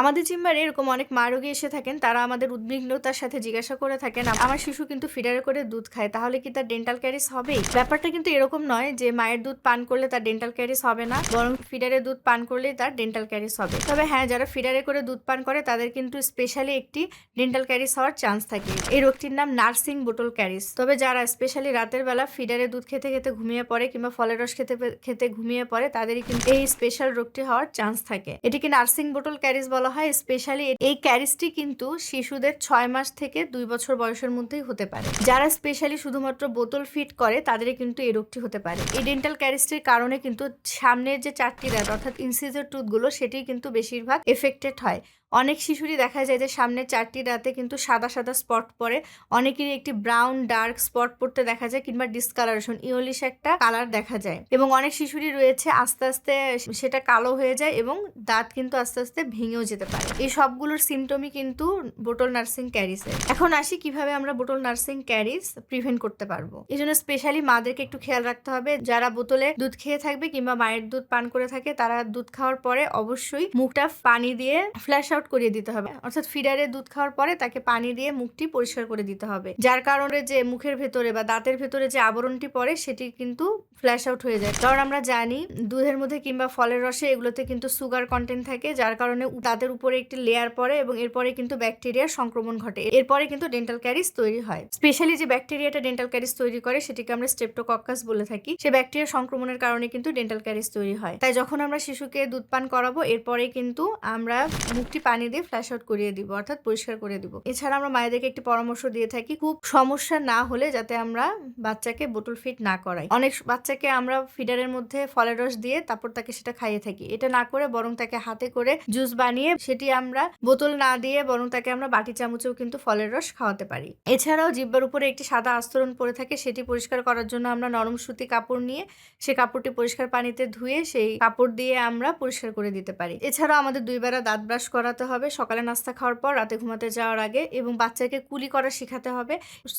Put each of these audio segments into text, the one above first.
আমাদের চেম্বারে এরকম অনেক মা রোগী এসে থাকেন, তারা আমাদের উদ্বিগ্নতার সাথে জিজ্ঞাসা করে থাকেন আমার শিশু কিন্তু ফিডারে করে দুধ খায়, তাহলে কি তার ডেন্টাল ক্যারিস হবেই? ব্যাপারটা কিন্তু এরকম নয় যে মায়ের দুধ পান করলে তার ডেন্টাল ক্যারিস হবে না, বরং ফিডারে দুধ পান করলেই তার ডেন্টাল ক্যারিস হবে। তবে হ্যাঁ যারা ফিডারে করে দুধ পান করে, তাদের কিন্তু স্পেশালি একটি ডেন্টাল ক্যারিস হওয়ার চান্স থাকে। এই রোগটির নাম নার্সিং বোটল ক্যারিস। তবে যারা স্পেশালি রাতের বেলা ফিডারে দুধ খেতে খেতে ঘুমিয়ে পড়ে কিংবা ফলের রস খেতে খেতে ঘুমিয়ে পড়ে, তাদেরই কিন্তু এই স্পেশাল রোগটি হওয়ার চান্স থাকে। এটিকে নার্সিং বোটল ক্যারিস বলা হয় স্পেশালি এই ক্যারিসটি কিন্তু শিশুদের ছয় মাস থেকে দুই বছর বয়সের মধ্যেই হতে পারে। যারা স্পেশালি শুধুমাত্র বোতল ফিট করে তাদের কিন্তু এই রোগটি হতে পারে। এই ডেন্টাল ক্যারিসটির কারণে কিন্তু সামনের যে চারটি দাঁত অর্থাৎ ইনসিজর টুথগুলো সেটি কিন্তু বেশিরভাগ এফেক্টেড হয়। অনেক শিশুরই দেখা যায় যে সামনের চারটি দাঁতে কিন্তু সাদা সাদা স্পট পড়ে অনেকেরই একটি ব্রাউন ডার্ক স্পট পড়তে দেখা যায় কিংবা ডিসকালারেশন ইওলিশ একটা কালার দেখা যায়। এবং অনেক শিশুরই রয়েছে, আস্তে আস্তে সেটা কালো হয়ে যায় এবং দাঁত কিন্তু আস্তে আস্তে ভেঙেও যেতে পারে। এই সবগুলোর সিমটমই কিন্তু বোটল নার্সিং ক্যারিসের এখন আসি কীভাবে আমরা বোটল নার্সিং ক্যারিস প্রিভেন্ট করতে পারব। এই জন্য স্পেশালি মাদেরকে একটু খেয়াল রাখতে হবে, যারা বোতলে দুধ খেয়ে থাকবে কিংবা মায়ের দুধ পান করে থাকে, তারা দুধ খাওয়ার পরে অবশ্যই মুখটা পানি দিয়ে ফ্ল্যাশ আউট করিয়ে দিতে হবে। অর্থাৎ ফিডারে দুধ খাওয়ার পরে তাকে পানি দিয়ে মুখটি পরিষ্কার করে দিতে হবে। যার কারণে যে মুখের ভেতরে বা দাঁতের ভেতরে যে আবরণটি পড়ে, সেটি কিন্তু ফ্ল্যাশ আউট হয়ে যায়। কারণ আমরা জানি দুধের মধ্যে কিংবা ফলের রসে এগুলোতে কিন্তু সুগার কন্টেন্ট থাকে, যার কারণে দাঁতের উপরে একটি লেয়ার পড়ে এবং এরপরে কিন্তু ব্যাকটেরিয়ার সংক্রমণ ঘটে। এরপরে কিন্তু ডেন্টাল ক্যারিস তৈরি হয়। স্পেশালি যে ব্যাকটেরিয়াটা ডেন্টাল ক্যারিস তৈরি করে, সেটিকে আমরা স্টেপটোকক্কাস বলে থাকি। সে ব্যাকটেরিয়া সংক্রমণের কারণে কিন্তু ডেন্টাল ক্যারিস তৈরি হয়। তাই যখন আমরা শিশুকে দুধ পান করাবো এরপরে কিন্তু আমরা মুখটি পানি দিয়ে ফ্ল্যাশ আউট করিয়ে দিব, অর্থাৎ পরিষ্কার করে দিব। এছাড়া আমরা মায়েদেরকে একটি পরামর্শ দিয়ে থাকি, খুব সমস্যা না হলে যাতে আমরা বাচ্চাকে বোতল ফিট না করাই। অনেক বাচ্চাকে আমরা ফিডারের মধ্যে ফলের রস দিয়ে তারপর তাকে সেটা খাইয়ে থাকি। এটা না করে বরং তাকে হাতে করে জুস বানিয়ে সেটি আমরা বোতল না দিয়ে বরং তাকে আমরা বাটি চামচেও কিন্তু ফলের রস খাওয়াতে পারি। এছাড়াও জিব্বার উপরে একটি সাদা আস্তরণ পরে থাকে, সেটি পরিষ্কার করার জন্য আমরা নরম সুতি কাপড় নিয়ে সে কাপড়টি পরিষ্কার পানিতে ধুয়ে সেই কাপড় দিয়ে আমরা পরিষ্কার করে দিতে পারি। এছাড়াও আমাদের দুই বেলা দাঁত ব্রাশ করাতে হবে। সকালে নাস্তা খাওয়ার পর রাতে ঘুমাতে যাওয়ার আগে এবং বাচ্চাকে কুলি করা শেখাতে হবে।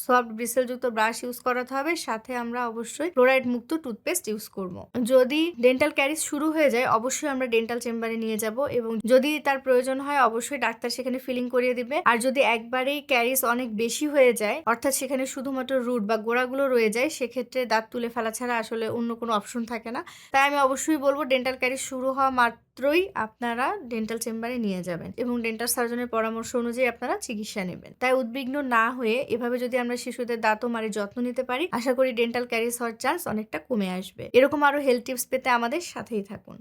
সফট ব্রিসেলযুক্ত ব্রাশ ইউজ করাতে হবে। সাথে আমরা অবশ্যই ফ্লোরাইড মুক্ত টুথপেস্ট ইউজ করব। যদি ডেন্টাল ক্যারিজ শুরু হয়ে যায়, অবশ্যই আমরা ডেন্টাল চেম্বারে নিয়ে যাব এবং যদি তার প্রয়োজন হয়, অবশ্যই ডাক্তার সেখানে ফিলিং করিয়ে দিবে। আর যদি একবারেই ক্যারিজ অনেক বেশি হয়ে যায়, অর্থাৎ সেখানে শুধুমাত্র রুট বা গোড়াগুলো রয়ে যায়, সেক্ষেত্রে দাঁত তুলে ফেলা ছাড়া আসলে অন্য কোনো অপশন থাকে না। তাই আমি অবশ্যই বলব, ডেন্টাল ক্যারিজ শুরু হওয়া মাত্রই আপনারা ডেন্টাল চেম্বারে নিয়ে যাবেন এবং ডেন্টাল সার্জনের পরামর্শ অনুযায়ী আপনারা চিকিৎসা নেবেন। তাই উদ্বিগ্ন না হয়ে এভাবে যদি আমরা শিশুদের দাঁত ও মারি যত্ন নিতে পারি, আশা করি ডেন্টাল ক্যারিস হওয়ার চান্স অনেকটা কমে আসবে। এরকম আরও হেলথ টিপস পেতে আমাদের সাথেই থাকুন।